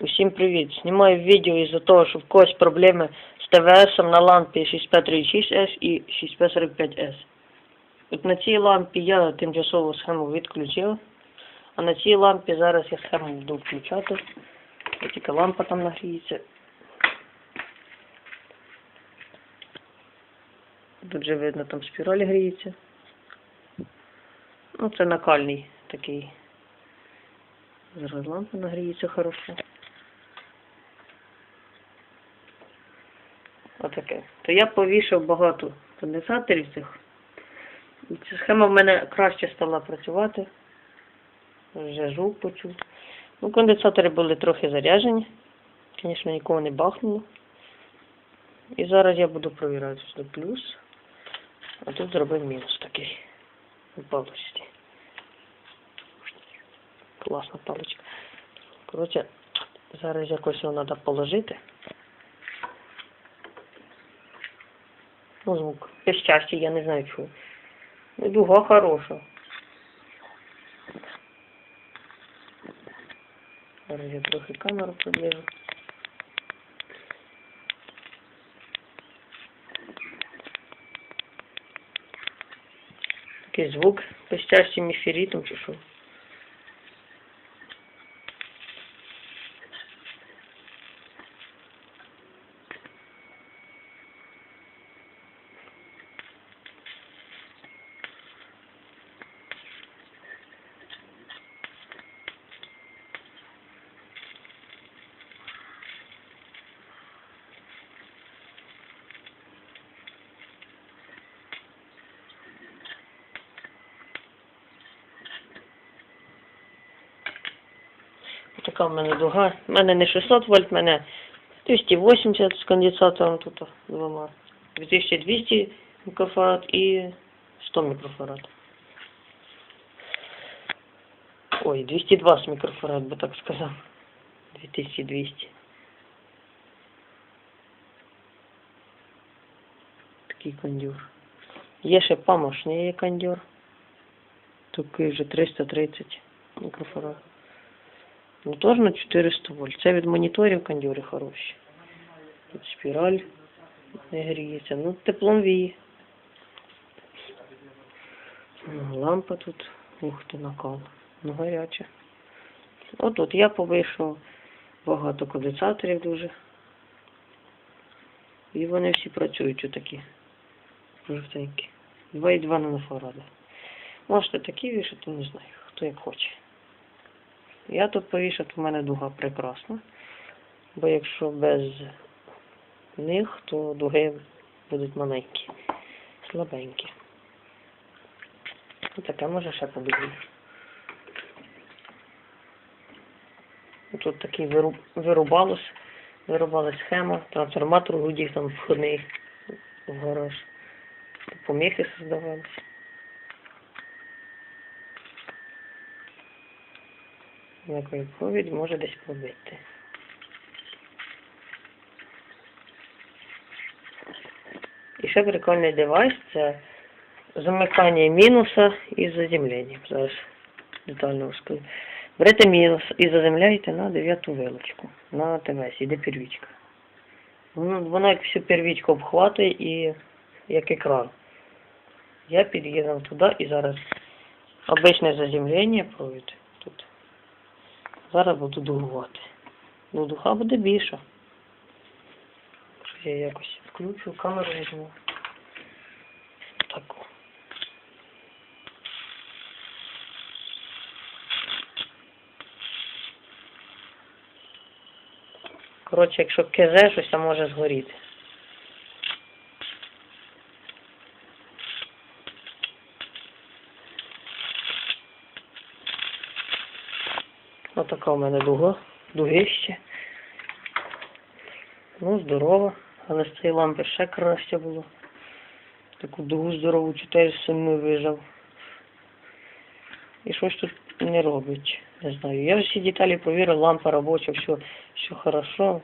Усім привіт! Знімаю відео із-за того, що в когось проблеми з ТВС на лампі 6536S і 6545S. От на цій лампі я тимчасово схему відключив, а на цій лампі зараз я схему буду включати. Ось тільки лампа там нагріється. Тут же видно, там спіраль гріється. Ну, це накальний такий. Зараз лампа нагріється хорошо. То я повішав багато конденсаторів цих. Ця схема в мене краще стала працювати. Вже звук почув. Ну, конденсатори були трохи заряджені. Звісно, нікого не бахнуло. І зараз я буду провіряти сюди плюс. А тут зробив мінус такий. У палочці. Класна паличка. Коротше, зараз якось його треба положити. Ну, звук. Без щастя, я не знаю чого. Ну, дуга хороша. Зараз я трохи камеру приближу. Такий звук без щастя міферітом чи що. Така в мене дуга. У мене не 600 вольт, в мене 280 з конденсатором тут двома. 2200 мікрофарад і 100 мікрофарад. Ой, 220 мікрофарад, би так сказав. 2200. Такий кондюр. Є ще помощний кондюр. Такий вже 330 мікрофарад. Ну, теж на 400 вольт. Це від моніторів кондюри хороші. Тут спіраль не гріється. Ну, теплом віє. Ну, Лампа тут, ух ти, накал. Ну, гаряча. От тут я повийшов багато конденсаторів дуже. І вони всі працюють отакі. Жовтенькі. 2,2 нанофарада. Можете такі вішати, не знаю, хто як хоче. Я тут повішав, у мене дуга прекрасна. Бо якщо без них, то дуги будуть маленькі, слабенькі. Ну, таке може ще подивитися. Тут такий вируб, вирубалось, вирубалась схема, трансформатор гудів там входний в гараж. Поміхи создавалися. Якої провід може десь пробити. І ще прикольний девайс це замикання мінуса і заземлення. Зараз детально розкажу. Берете мінус і заземляєте на дев'яту вилочку. На ТВС, іде первічка. Воно як всю первічку обхватує і як екран. Я під'їдав туди і зараз обичне заземлення провід. Зараз буду дугувати. Ну, духа буде більша. Я якось включу, камеру візьму. Так. Коротше, якщо кезе, щось там може згоріти. Отака у мене дуга, дугище. Ну, здорова, але з цієї лампи ще краще було. Таку дугу здорову 407 вижав. І щось тут не робить. Не знаю. Я вже всі деталі провірив, лампа робоча, все, все хорошо.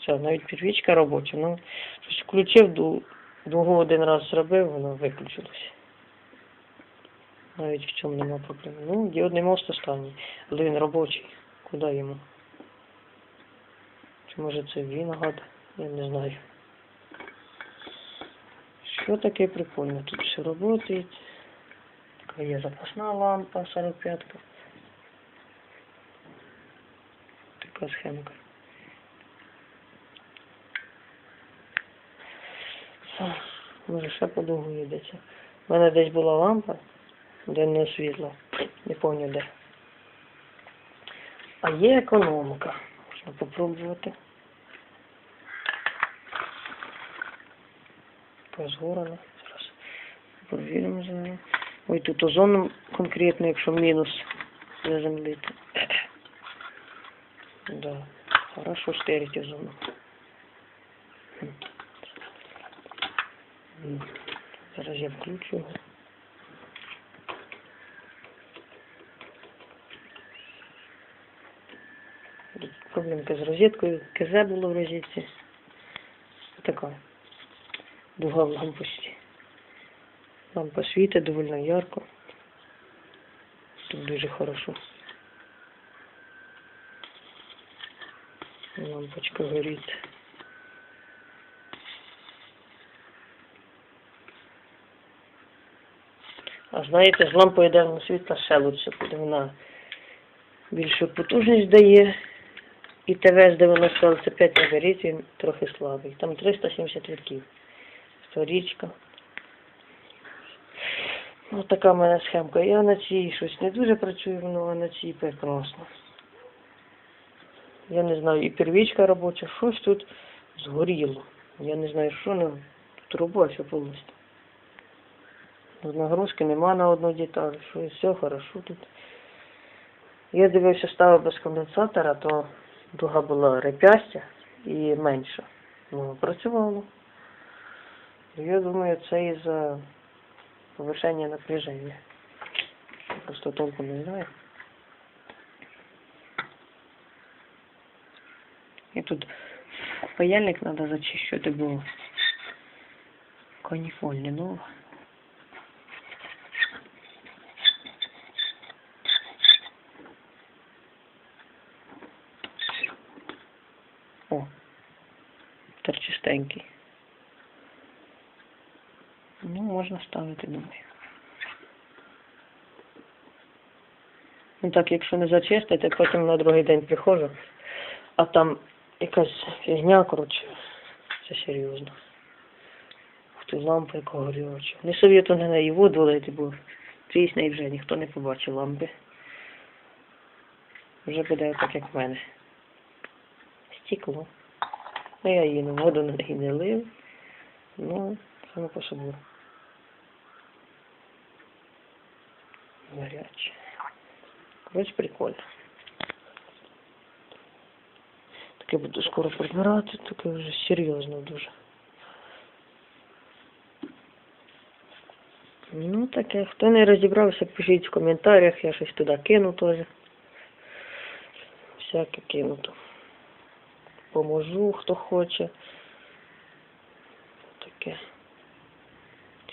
Все, навіть підвічка робоча. Ну, щось включив, ду- дугу один раз зробив, воно виключилося. Навіть в цьому нема проблем. Ну, діодний мост останній, але він робочий. Куди йому? Чи може це він гад? Я не знаю. Що таке прикольно? Тут все працює. Така є запасна лампа 45-ка. Така схемка. Може ще подовго йдеться. У мене десь була лампа, денне світло. Не пам'ятаю де. А є економика. Можна попробувати. Позгорана. Зараз провіримо за нею. Ой, тут озон конкретно, якщо мінус заземлити. Да. Хорошо стерить озону. Хм. Зараз я включу проблемка з розеткою. КЗ було в розетці. Така. Дуга в лампочці. Лампа світить доволі ярко. Тут дуже хорошо. Лампочка горить. А знаєте, з лампою денного світла ще лучше буде. Вона більшу потужність дає. І ТВ з 90 LC5 не він трохи слабий. Там 370 вітків. Сторічка. Ось така в мене схемка. Я на цій щось не дуже працюю, ну, а на цій прекрасно. Я не знаю, і первічка робоча, щось тут згоріло. Я не знаю, що, ну, тут робоча повністю. Нагрузки нема на одну деталь, що все хорошо тут. Я дивився, ставив без конденсатора, то дуга була репястя і менша. Ну, працювало. Я думаю, це із-за повишення напряження. Просто толком не знаю. І тут паяльник треба зачищувати, бо каніфоль не нова. О, тепер. Ну, можна ставити, думаю. Ну так, якщо не зачистити, потім на другий день приходжу, а там якась фігня, коротше, це серйозно. Ух ти, лампа яка горюча. Не совєтую на неї воду лити, бо трісне вже ніхто не побачив лампи. Вже буде так, як в мене. Стекло. Ну, я її на воду не лив. Ну, саме по собі. Гаряче. Коротше, прикольно. Таке буду скоро прибирати, таке вже серйозно дуже. Ну, таке. Хто не розібрався, пишіть в коментарях, я щось туди кину теж. Всяке кину то. Поможу, хто хоче. Таке.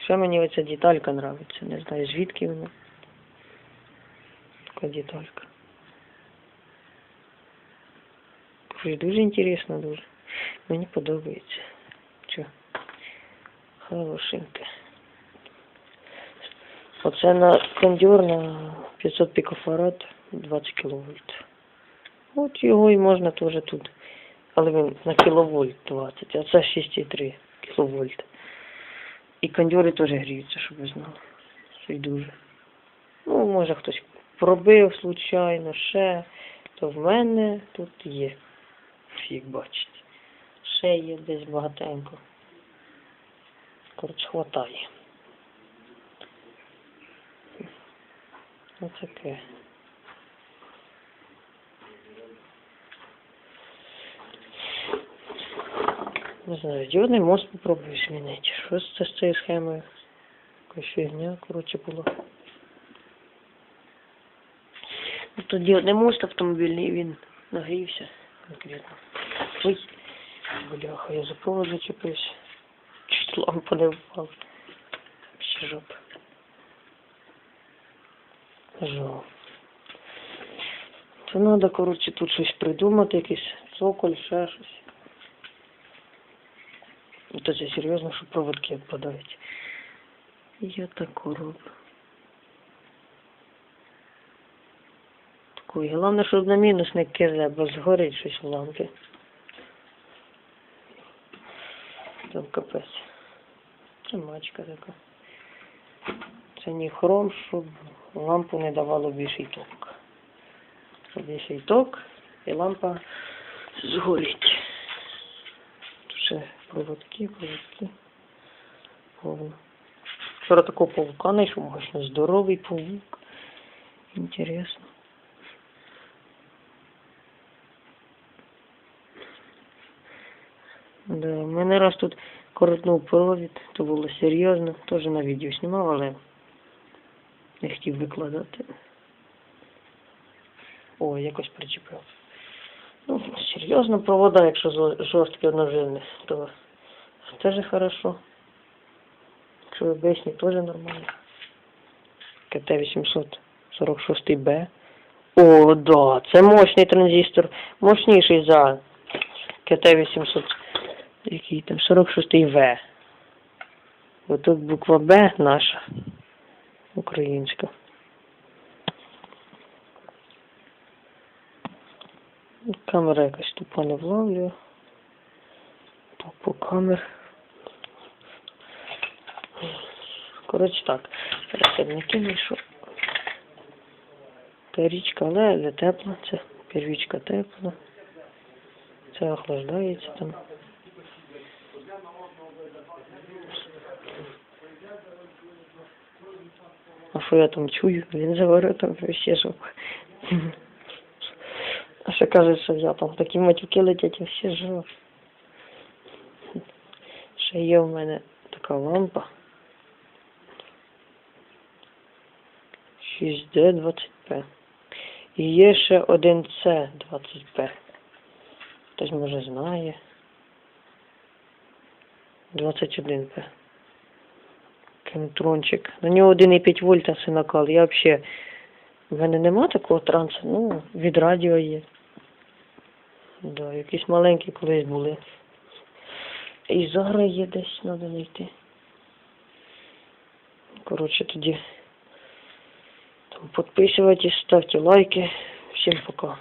Ще мені оця деталька нравиться. Не знаю, звідки вона. Така деталька. Дуже інтересно, дуже. Мені подобається. Чо? Хорошеньке. Оце на кондюр на 500 пікофарад 20 кВт. От його і можна теж тут. Але він на кіловольт 20, а це 6,3 кіловольт. І кондюри теж гріються, щоб ви знали. Що дуже. Ну, може хтось пробив случайно ще, то в мене тут є. Як бачите. Ще є десь багатенько. Коротше, хватає. Ось таке. Не знаю, діодний мост попробую змінити. Що це з цією схемою? Якась фігня, коротше, була. Ну, Тут діодний мост автомобільний, він нагрівся конкретно. Ой, бляха, я за провод зачепився. Чуть лампа не впала. Ще жопа. Жо. Це треба, коротше, тут щось придумати, якийсь цоколь, ще щось. Ну, То це серйозно, що проводки відпадають. Я так роблю. Такої. Головне, щоб на мінус не кизе, бо згорить щось в лампі. Там капець. Це мачка така. Це не хром, щоб лампу не давало більший ток. Більший ток і лампа згорить. Проводки, проводки. Повно. Вчора такого павука знайшов, мощно здоровий павук. Інтересно. Да, в мене раз тут коротнув провід, то було серйозно, теж на відео знімав, але не хотів викладати. О, якось причепив. Ну, серйозно провода, якщо жорсткі одножильні, то теж хорошо. Обесні, теж нормально. КТ 846 Б. О, да, це мощний транзистор. Мощніший за КТ 800. Який там 46 В. Отут буква Б наша. Українська. Камера якась тупо не вловлює. По, камер. Коротше так. Пересадники знайшов. Первічка, але, але тепла. Це первічка тепла. Це охлаждається там. А що я там чую? Він за воротом ще жопа. А ще каже, що я там такі матюки летять, а ще жопа. Ще є в мене така лампа. 6D20P. І є ще один C20P. Хтось може знає. 21P. Кентрончик. На нього 1,5 вольта це накал. Я взагалі... В мене нема такого трансу, ну, від радіо є. Да, якісь маленькі колись були. І зараз є десь, треба знайти. Коротше, тоді підписуйтесь, ставте лайки. Всім пока.